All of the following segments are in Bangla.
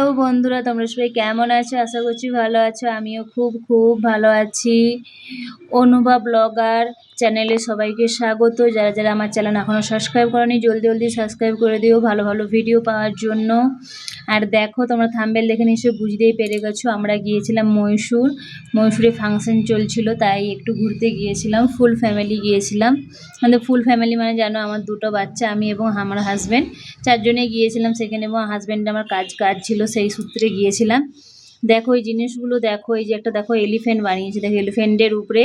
হ্যালো বন্ধুরা, তোমরা সবাই কেমন আছো? আশা করছি ভালো আছো। আমিও খুব খুব ভালো আছি। অনুভব ব্লগার চ্যানেলে সবাইকে স্বাগত। যারা যারা আমার চ্যানেল এখনও সাবস্ক্রাইব করনি, জলদি জলদি সাবস্ক্রাইব করে দিও ভালো ভালো ভিডিও পাওয়ার জন্য। আর দেখো, তোমরা থাম্বেল দেখে নিশ্চয়ই বুঝতেই পেরে গেছো, আমরা গিয়েছিলাম মহীশূর। মহীশূরে ফাংশন চলছিল, তাই একটু ঘুরতে গিয়েছিলাম, ফুল ফ্যামিলি গিয়েছিলাম। আমাদের ফুল ফ্যামিলি মানে জানো, আমার দুটো বাচ্চা, আমি এবং আমার হাজব্যান্ড চারজনে গিয়েছিলাম, সেখানে এবং হাজব্যান্ড আমার কাজ কাজ ছিল সেই সূত্রে গিয়েছিলাম। দেখো এই জিনিসগুলো, দেখো এই যে একটা, দেখো এলিফেন্ট বানিয়েছে। দেখো এলিফেন্টের উপরে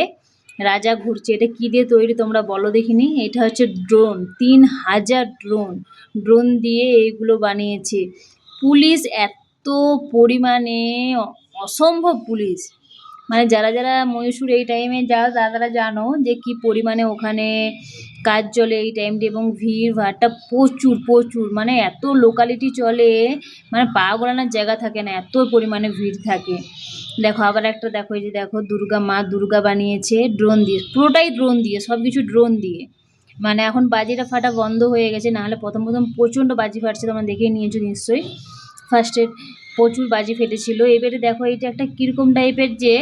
রাজা ঘুরছে। এটা কী দিয়ে তৈরি তোমরা বলো দেখিনি? এটা হচ্ছে ড্রোন তিন হাজার ড্রোন ড্রোন দিয়ে এইগুলো বানিয়েছে। পুলিশ এত পরিমাণে অসম্ভব পুলিশ। মানে যারা যারা মহীশূর এই টাইমে যাও, তারা তারা জানো যে কি পরিমাণে ওখানে কাজ চলে এই টাইমটি এবং ভিড়, ভাড়টা প্রচুর প্রচুর। মানে এত লোকালিটি চলে মানে পা গড়ানোর জায়গা থাকে না, এত পরিমাণে ভিড় থাকে। দেখো আবার একটা দেখো যে দেখো দুর্গা মা দুর্গা বানিয়েছে ড্রোন দিয়ে, পুরোটাই ড্রোন দিয়ে সব কিছু ড্রোন দিয়ে। মানে এখন বাজিটা ফাটা বন্ধ হয়ে গেছে, নাহলে প্রথম প্রথম প্রচণ্ড বাজি ফাটছে, তোমরা দেখে নিয়েছো নিশ্চয়ই। ফার্স্টে প্রচুর বাজি ফেটেছিল এবারে দেখো এটা একটা কীরকম টাইপের যে,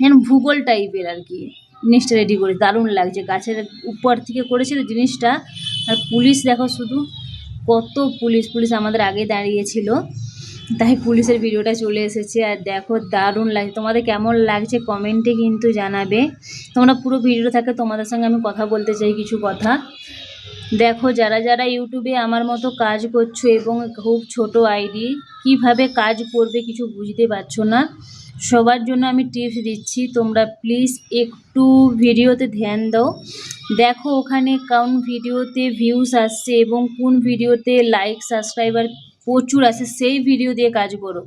যেন ভূগোল টাইপের আর কি। জিনিসটা রেডি করে দারুণ লাগছে। গাছের উপর থেকে করেছে তো জিনিসটা। আর পুলিশ দেখো শুধু কত পুলিশ। পুলিশ আমাদের আগে দাঁড়িয়েছিল। তাই পুলিশের ভিডিওটা চলে এসেছে। আর দেখো দারুণ লাগছে। তোমাদের কেমন লাগছে কমেন্টে কিন্তু জানাবে। তোমরা পুরো ভিডিও থাকে তোমাদের সঙ্গে আমি কথা বলতে চাই কিছু কথা। দেখো, যারা যারা ইউটিউবে আমার মতো কাজ করছ এবং খুব ছোট আইডি, কীভাবে কাজ করবে কিছু বুঝতে পারছ না? সবার জন্য আমি টিপস দিচ্ছি, তোমরা প্লিজ একটু ভিডিওতে ধ্যান দাও। দেখো, ওখানে কোন ভিডিওতে ভিউস আসছে এবং কোন ভিডিওতে লাইক সাবস্ক্রাইবার প্রচুর আসে সেই ভিডিও দিয়ে কাজ করো।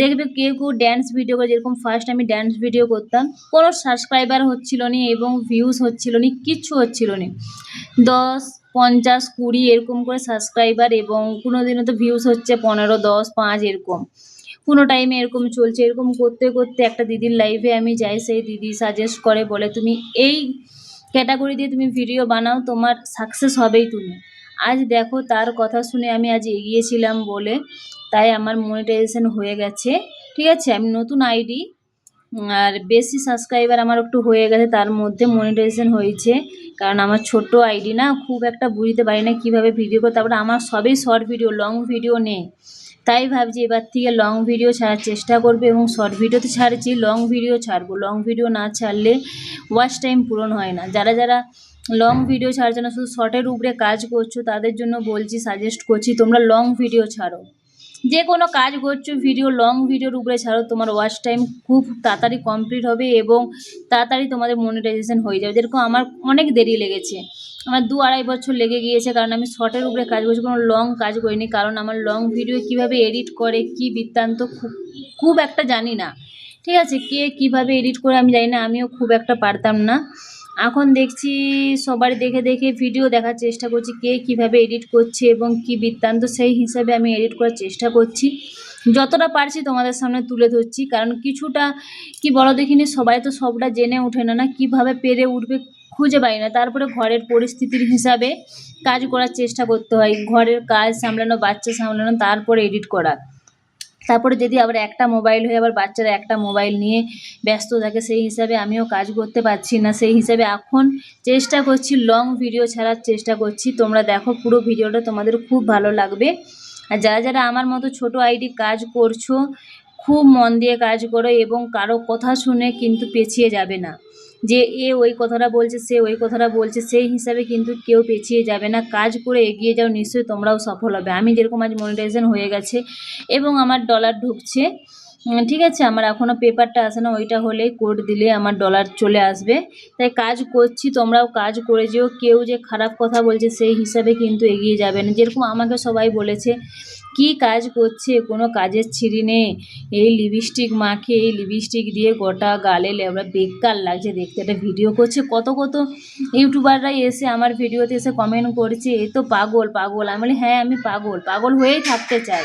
দেখবে কেউ কেউ ড্যান্স ভিডিও করে, যেরকম ফার্স্ট আমি ড্যান্স ভিডিও করতাম, কোনো সাবস্ক্রাইবার হচ্ছিল না এবং ভিউস হচ্ছিল না, কিচ্ছু হচ্ছিল না। দশ পঞ্চাশ, কুড়ি এরকম করে সাবস্ক্রাইবার এবং কোনো দিনও তো ভিউস হচ্ছে পনেরো, দশ, পাঁচ এরকম। কোনো টাইমে এরকম চলছে। এরকম করতে করতে একটা দিদির লাইভে আমি যাই, সেই দিদি সাজেস্ট করে, বলে, তুমি এই ক্যাটাগরি দিয়ে তুমি ভিডিও বানাও, তোমার সাকসেস হবেই তুমি। আজ দেখো, তার কথা শুনে আমি আজ এগিয়েছিলাম বলে তাই আমার মনিটাইজেশন হয়ে গেছে। ঠিক আছে? আমি নতুন আইডি আর বেশি সাবস্ক্রাইবার আমার একটু হয়ে গেছে, তার মধ্যে মনিটাইজেশন হয়েছে। কারণ আমার ছোট আইডি না, খুব একটা বুঝতে পারি না কীভাবে ভিডিও করতে তারপরে আমার সবই শর্ট ভিডিও লং ভিডিও নেই। তাই ভাবছি এবার থেকে লং ভিডিও ছাড়ার চেষ্টা করব এবং শর্ট ভিডিও তো ছাড়ছি লং ভিডিও ছাড়বো। লং ভিডিও না ছাড়লে ওয়াচ টাইম পূরণ হয় না। যারা যারা লং ভিডিও ছাড়ছে না শুধু শর্টের উপরে কাজ করছ, তাদের জন্য বলছি সাজেস্ট করছি, তোমরা লং ভিডিও ছাড়ো। যে কোনো কাজ করছ ভিডিও লং ভিডিওর উপরে ছাড়ো, তোমার ওয়াচ টাইম খুব তাড়াতাড়ি কমপ্লিট হবে এবং তাড়াতাড়ি তোমাদের মনিটাইজেশন হয়ে যাবে। যেরকম আমার অনেক দেরি লেগেছে। আমার দু আড়াই বছর লেগে গিয়েছে কারণ আমি শর্টের উপরে কাজ করছি, কোনো লং কাজ করিনি কারণ আমার লং ভিডিও কীভাবে এডিট করে, কি বৃত্তান্ত খুব খুব একটা জানি না। ঠিক আছে, কে কীভাবে এডিট করে আমি জানি না, আমিও খুব একটা পারতাম না। এখন দেখছি সবার দেখে দেখে ভিডিও দেখার চেষ্টা করছি কে কীভাবে এডিট করছে এবং কি বৃত্তান্ত, সেই হিসাবে আমি এডিট করার চেষ্টা করছি। যতটা পারছি তোমাদের সামনে তুলে ধরছি, কারণ কিছুটা, কি বলো দেখিনি, সবাই তো সবটা জেনে ওঠে না না কীভাবে পেরে উঠবে খুঁজে পাই না। তারপরে ঘরের পরিস্থিতির হিসাবে কাজ করার চেষ্টা করতে হয়। ঘরের কাজ সামলানো, বাচ্চা সামলানো, তারপরে এডিট করা। তারপরে যদি আবার একটা মোবাইল হয়ে আবার বাচ্চারা একটা মোবাইল নিয়ে ব্যস্ত থাকে, সেই হিসাবে আমিও কাজ করতে পারছি না। সেই হিসাবে এখন চেষ্টা করছি লং ভিডিও ছাড়ার চেষ্টা করছি। তোমরা দেখো পুরো ভিডিওটা তোমাদের খুব ভালো লাগবে। আর যারা যারা আমার মতো ছোট আইডি কাজ করছ, খুব মন দিয়ে কাজ করো এবং কারও কথা শুনে কিন্তু পেছিয়ে যাবে না। যে এ ওই কথাটা বলছে, সে ওই কথাটা বলছে, সেই হিসাবে কিন্তু কেউ পেছিয়ে যাবে না। কাজ করে এগিয়ে যাও, নিশ্চয়ই তোমরাও সফল হবে। আমি যেরকম আজ মনিটাইজেশন হয়ে গেছে এবং আমার ডলার ঢুকছে ঠিক আছে? আমার এখনও পেপারটা আসে না, ওইটা হলেই কোড দিলে আমার ডলার চলে আসবে। তাই কাজ করছি, তোমরাও কাজ করে যেও। কেউ যে খারাপ কথা বলছে, সেই হিসাবে কিন্তু এগিয়ে যাবে না। যেরকম আমাকে সবাই বলেছে কি কাজ করছে? কোনো কাজের ছিঁড়ি নেই। এই লিপস্টিক মাখে, এই লিপস্টিক দিয়ে গোটা গালে লেবড়া বেকার লাগছে দেখতে। একটা ভিডিও করছে, কত কত ইউটিউবাররাই এসে আমার ভিডিওতে এসে কমেন্ট করছে, এ তো পাগল পাগল। আমি বলি হ্যাঁ আমি পাগল। পাগল হয়েই থাকতে চাই।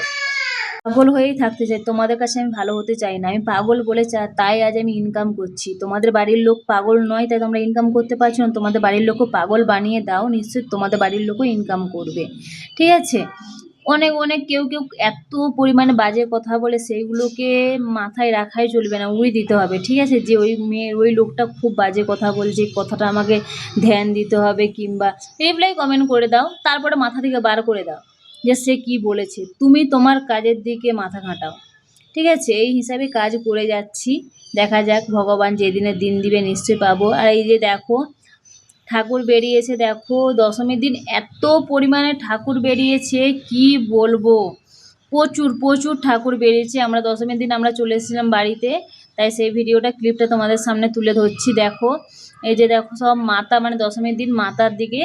পাগল হয়েই থাকতে চাই। তোমাদের কাছে আমি ভালো হতে চাই না। আমি পাগল বলে চা, তাই আজ আমি ইনকাম করছি। তোমাদের বাড়ির লোক পাগল নয়, তাই তোমরা ইনকাম করতে পারছ না। তোমাদের বাড়ির লোকও পাগল বানিয়ে দাও, নিশ্চয়ই তোমাদের বাড়ির লোকও ইনকাম করবে। ঠিক আছে? অনেক অনেক কেউ কেউ এত পরিমাণে বাজে কথা বলে সেইগুলোকে মাথায় রাখাই চলবে না উড়িয়ে দিতে হবে, ঠিক আছে? যে ওই মেয়ে ওই লোকটা খুব বাজে কথা বলছে কথাটা আমাকে ধ্যান দিতে হবে কিংবা রিপ্লাই কমেন্ট করে দাও, তারপরে মাথা থেকে বার করে দাও, যে সে কি বলেছে। তুমি তোমার কাজের দিকে মাথা ঘাঁটাও, ঠিক আছে? এই হিসাবে কাজ করে যাচ্ছি, দেখা যাক ভগবান যেদিনে দিন দিবে নিশ্চয়ই পাবো। আর এই যে দেখো ঠাকুর বেরিয়েছে, দেখো। দশমীর দিন এত পরিমাণে ঠাকুর বেরিয়েছে, কি বলব? প্রচুর প্রচুর ঠাকুর বেরিয়েছে। আমরা দশমীর দিন আমরা চলে এসেছিলাম বাড়িতে, তাই সেই ভিডিওটা, ক্লিপটা তোমাদের সামনে তুলে ধরছি, দেখো। এই যে দেখো, সব মাতা মানে দশমীর দিন মাতার দিকে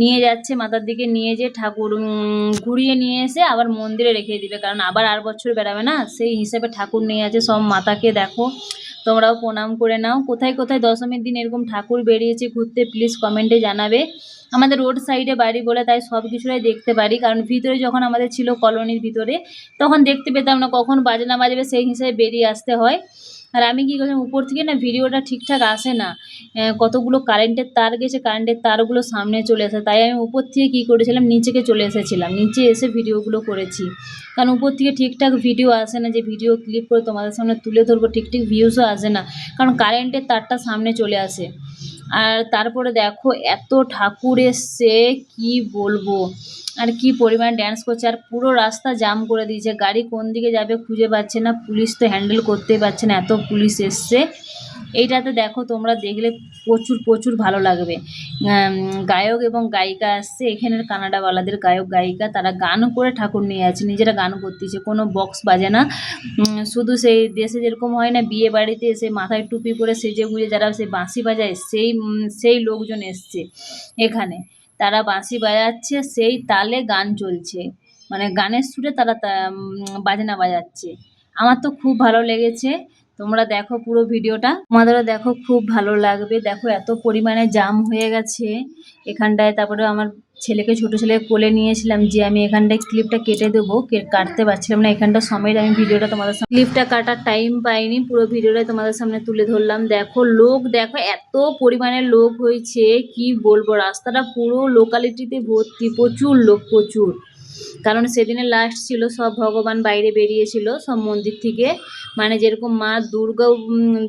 নিয়ে যাচ্ছে, মাতার দিকে নিয়ে যে ঠাকুর ঘুরিয়ে নিয়ে এসে আবার মন্দিরে রেখে দিবে। কারণ আবার আর বছর বেড়াবে না, সেই হিসেবে ঠাকুর নিয়ে আছে সব মাতাকে, দেখো। তোমরাও প্রণাম করে নাও। কোথায় কোথায় দশমীর দিন এরকম ঠাকুর বেরিয়েছে ঘুরতে প্লিজ কমেন্টে জানাবে। আমাদের রোড সাইডে বাড়ি বলে তাই সব কিছুটাই দেখতে পারি। কারণ ভিতরে যখন আমাদের ছিল কলোনির ভিতরে, তখন দেখতে পেতাম না কখন বাজনা বাজবে সেই হিসেবে বেরিয়ে আসতে হয়। আর আমি কি করলাম, উপর থেকে না ভিডিওটা ঠিকঠাক আসে না। কতগুলো কারেন্টের তার গেছে কারেন্টের তারগুলো সামনে চলে আসে। তাই আমি উপর থেকে কী করেছিলাম, নিচেকে চলে এসেছিলাম। নিচে এসে ভিডিওগুলো করেছি। কারণ উপর থেকে ঠিকঠাক ভিডিও আসে না, যে ভিডিও ক্লিক করে তোমাদের সামনে তুলে ধরবো ঠিক ঠিক ভিউসও আসে না। কারণ কারেন্টের তারটা সামনে চলে আসে। আর তারপরে দেখো, এত ঠাকুর এসছে, কি বলব? আর কি পরিমাণ ড্যান্স করছে, আর পুরো রাস্তা জাম করে দিয়েছে। গাড়ি কোন দিকে যাবে খুঁজে পাচ্ছে না, পুলিশ তো হ্যান্ডেল করতেই পারছে না, এত পুলিশ এসছে। এইটাতে দেখো তোমরা দেখলে প্রচুর প্রচুর ভালো লাগবে। গায়ক এবং গায়িকা আসছে, এখানের কানাডাওয়ালাদের গায়ক, গায়িকা, তারা গান করে ঠাকুর নিয়ে আছে নিজেরা গান করতেছে, কোনো বক্স বাজে না। শুধু সেই দেশে যেরকম হয় না, বিয়ে বাড়িতে এসে মাথায় টুপি পরে সেজে গুজে যারা সেই বাঁশি বাজায়, সেই সেই লোকজন এসছে এখানে। তারা বাঁশি বাজাচ্ছে, সেই তালে গান চলছে। মানে গানের সুরে তারা বাজনা বাজাচ্ছে। আমার তো খুব ভালো লেগেছে। তোমরা দেখো পুরো ভিডিওটা। তোমাদেরও দেখো খুব ভালো লাগবে। দেখো এত পরিমাণে জাম হয়ে গেছে। এখানটায় তারপরে আমার ছেলেকে ছোট ছেলে কোলে নিয়েছিলাম যে আমি এখানটায় ক্লিপটা কেটে দেবো। কাটতে পারছিলাম না, এখানটা সময় আমি ভিডিওটা তোমাদের সামনে ক্লিপটা কাটার টাইম পাইনি, পুরো ভিডিওটা তোমাদের সামনে তুলে ধরলাম। দেখো লোক, দেখো এত পরিমাণে লোক হয়েছে, কি বলব? রাস্তাটা পুরো লোকালিটিতে ভর্তি, প্রচুর লোক, প্রচুর। কারণ সেদিনে লাস্ট ছিল, সব ভগবান বাইরে বেরিয়েছিল, সব মন্দির থেকে। মানে যেরকম মা দুর্গা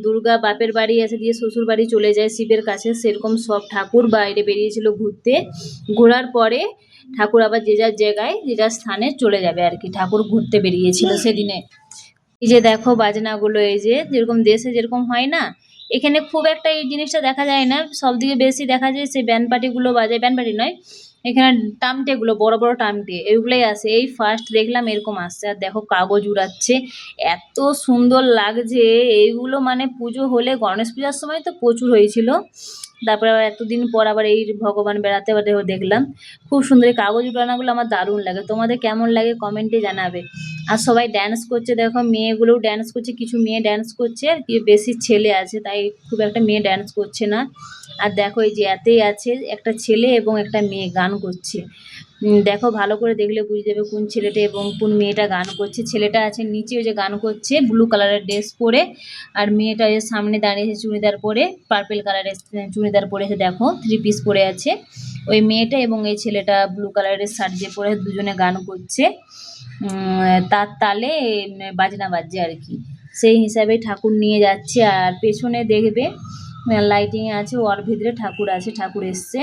দুর্গা বাপের বাড়ি এসে দিয়ে শ্বশুর বাড়ি চলে যায় শিবের কাছে, সেরকম সব ঠাকুর বাইরে বেরিয়েছিল ঘুরতে। ঘোরার পরে ঠাকুর আবার যে যার জায়গায়, যে যার স্থানে চলে যাবে আর কি, ঠাকুর ঘুরতে বেরিয়েছিল সেদিনে। এই যে দেখো বাজনাগুলো, এই যে যেরকম দেশে যেরকম হয় না, এখানে খুব একটা এই জিনিসটা দেখা যায় না। সব দিকে বেশি দেখা যায় সেই ব্যান্ড পার্টিগুলো বাজায় ব্যান্ড পার্টি নয় এখানে টামটেগুলো বড় বড় টামটে এগুলোই আসে এই ফার্স্ট দেখলাম এরকম আসছে, আর দেখো কাগজ উড়াচ্ছে। এত সুন্দর লাগছে, এইগুলো মানে পুজো হলে, গণেশ পূজার সময় তো প্রচুর হয়েছিল। তারপরে আবার এতদিন পর আবার এই ভগবান বেড়াতে দেখলাম। খুব সুন্দর এই কাগজ উঠানোগুলো আমার দারুণ লাগে। তোমাদের কেমন লাগে কমেন্টে জানাবে। আর সবাই ড্যান্স করছে, দেখো মেয়েগুলোও ড্যান্স করছে, কিছু মেয়ে ড্যান্স করছে, আর বেশি ছেলে আছে, তাই খুব একটা মেয়ে ড্যান্স করছে না। আর দেখো এই যে এতেই আছে একটা ছেলে এবং একটা মেয়ে গান করছে। দেখো ভালো করে দেখলে বুঝে যাবে কোন ছেলেটা এবং কোন মেয়েটা গান করছে। ছেলেটা আছে নিচে ওই যে গান করছে ব্লু কালারের ড্রেস পরে আর মেয়েটা যে সামনে দাঁড়িয়েছে চুড়িদার পরে পার্পেল কালারের চুড়িদার পরেছে দেখো থ্রি পিস পরে আছে। ওই মেয়েটা এবং এই ছেলেটা ব্লু কালারের শার্ট যে পরে দুজনে গান করছে। তার তালে বাজনা বাজছে আর কি। সেই হিসাবে ঠাকুর নিয়ে যাচ্ছে আর পেছনে দেখবে লাইটিং আছে, ওর ভিতরে ঠাকুর আছে, ঠাকুর এসছে।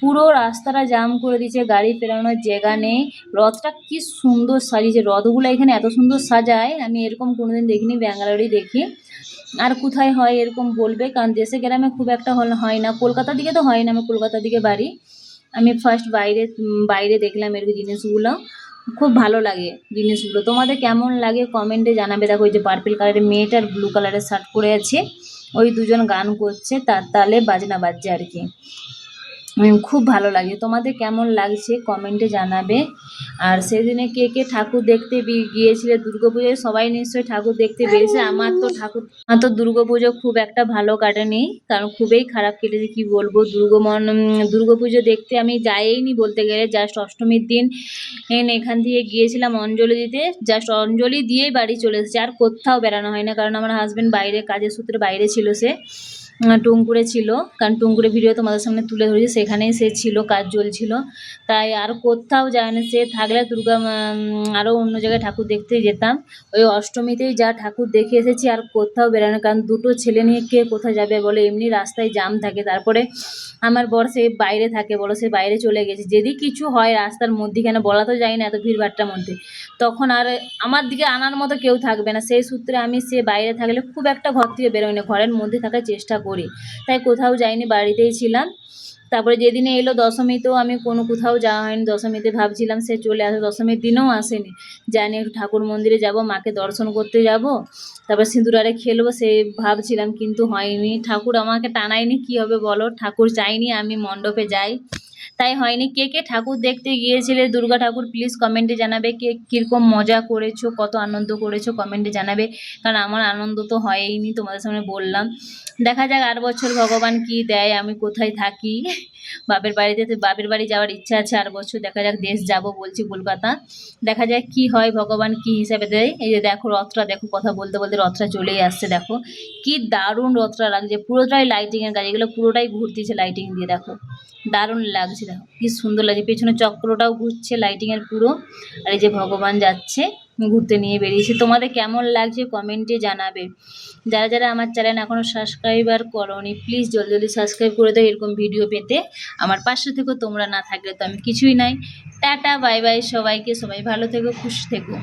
পুরো রাস্তাটা জাম করে দিয়েছে, গাড়ি পেরানোর জায়গা নেই। রথটা কি সুন্দর সাজিয়েছে। রথগুলো এখানে এত সুন্দর সাজায়, আমি এরকম কোনোদিন দেখিনি, ব্যাঙ্গালোরেই দেখি। আর কোথায় হয় এরকম বলবে, কারণ দেশে গ্রামে খুব একটা হয় না। কলকাতার দিকে তো হয় না, আমি কলকাতার দিকে বাড়ি। আমি ফার্স্ট বাইরে বাইরে দেখলাম এরকম জিনিসগুলো। খুব ভালো লাগে জিনিসগুলো। তোমাদের কেমন লাগে কমেন্টে জানাবে। দেখো, ওই যে পার্পল কালারের মেয়েটার ব্লু কালারের শার্ট পরে আছে। ওই দুজন গান করছে তার তালে বাজনা বাজছে আর কি। খুব ভালো লাগে তোমাদের কেমন লাগছে কমেন্টে জানাবে। আর সেদিনে কে কে ঠাকুর দেখতে গিয়েছিলে দুর্গাপুজোয়? সবাই নিশ্চয়ই ঠাকুর দেখতে বেরিয়েছে। আমার তো ঠাকুর, আমার তো দুর্গাপুজো খুব একটা ভালো কাটেনি, কারণ খুবই খারাপ কেটেছে, কি বলব? দুর্গমন দুর্গাপুজো দেখতে আমি যাইনি বলতে গেলে। জাস্ট অষ্টমীর দিন এখান থেকে গিয়েছিলাম অঞ্জলি দিতে। জাস্ট অঞ্জলি দিয়েই বাড়ি চলে এসেছি। আর কোথাও বেড়ানো হয় না কারণ আমার হাজব্যান্ড বাইরে, কাজের সূত্রে বাইরে ছিল সে। উম, টুঙ্কুরে ছিল। কারণ টুঙ্কুরে ভিডিও তোমাদের সামনে তুলে ধরেছি সেখানেই সে ছিল কাজ চলছিল। তাই আর কোথাও যায় না সে থাকলে দুর্গা আরও অন্য জায়গায় ঠাকুর দেখতে যেতাম। ওই অষ্টমীতেই যা ঠাকুর দেখে এসেছি আর কোথাও বেরোনো কারণ দুটো ছেলে নিয়ে কে কোথায় যাবে বলে? এমনি রাস্তায় জাম থাকে। তারপরে আমার বর সে বাইরে থাকে বলো সে বাইরে চলে গেছে। যদি কিছু হয় রাস্তার মধ্যিখানে বলা তো যায় না এত ভিড়ভাট্টার মধ্যে। তখন আর আমার দিকে আনার মতো কেউ থাকবে না। সেই সূত্রে আমি সে বাইরে থাকলে খুব একটা ঘর থেকে বেরোই না ঘরের মধ্যে থাকার চেষ্টা করি। তাই কোথাও যাইনি, বাড়িতেই ছিলাম। তারপরে যেদিনে এলো দশমীতেও আমি কোনো কোথাও যাওয়া হয়নি। দশমীতে ভাবছিলাম সে চলে আসে, দশমীর দিনেও আসেনি। জানি একটু ঠাকুর মন্দিরে যাব, মাকে দর্শন করতে যাব, তারপর সিঁদুর আরে খেলব, সে ভাবছিলাম কিন্তু হয়নি। ঠাকুর আমাকে টানায়নি, কি হবে বলো? ঠাকুর চাইনি, আমি মণ্ডপে যাই। তাই হয়নি। কে কে ঠাকুর দেখতে গিয়েছিলে? দুর্গা ঠাকুর প্লিজ কমেন্টে জানাবে। কে কীরকম মজা করেছ? কত আনন্দ করেছ? কমেন্টে জানাবে। কারণ আমার আনন্দ তো হয়ইনি, তোমাদের সামনে বললাম। দেখা যাক আর বছর ভগবান কি দেয়, আমি কোথায় থাকি? বাপের বাড়িতে তো, বাপের বাড়ি যাওয়ার ইচ্ছা আছে আর বছর। দেখা যাক দেশ যাব বলছি কলকাতা। দেখা যাক কি হয়, ভগবান কি হিসাবে দেয়। এই যে দেখো রথটা, দেখো কথা বলতে বলতে রথটা চলেই আসছে, দেখো। কি দারুণ রথটা লাগছে। পুরোটাই লাইটিংয়ের কাজ, এগুলো পুরোটাই ঘুরতেছে লাইটিং দিয়ে, দেখো। দারুণ লাগছে। দেখো, কি সুন্দর লাগছে। পেছনে চক্রটাও ঘুরছে লাইটিংয়ের পুরো। আর এই যে ভগবান যাচ্ছে, ঘুরতে নিয়ে বেরিয়েছি। তোমাদের কেমন লাগছে কমেন্টে জানাবে। যারা যারা আমার চ্যানেল এখনও সাবস্ক্রাইবার করোনি প্লিজ জলদি জলদি সাবস্ক্রাইব করে দাও এরকম ভিডিও পেতে। আমার পাশে থেকেও তোমরা না থাকলে তো আমি কিছুই নাই। টাটা বাই বাই সবাইকে। সবাই ভালো থেকো, খুশি থেকো।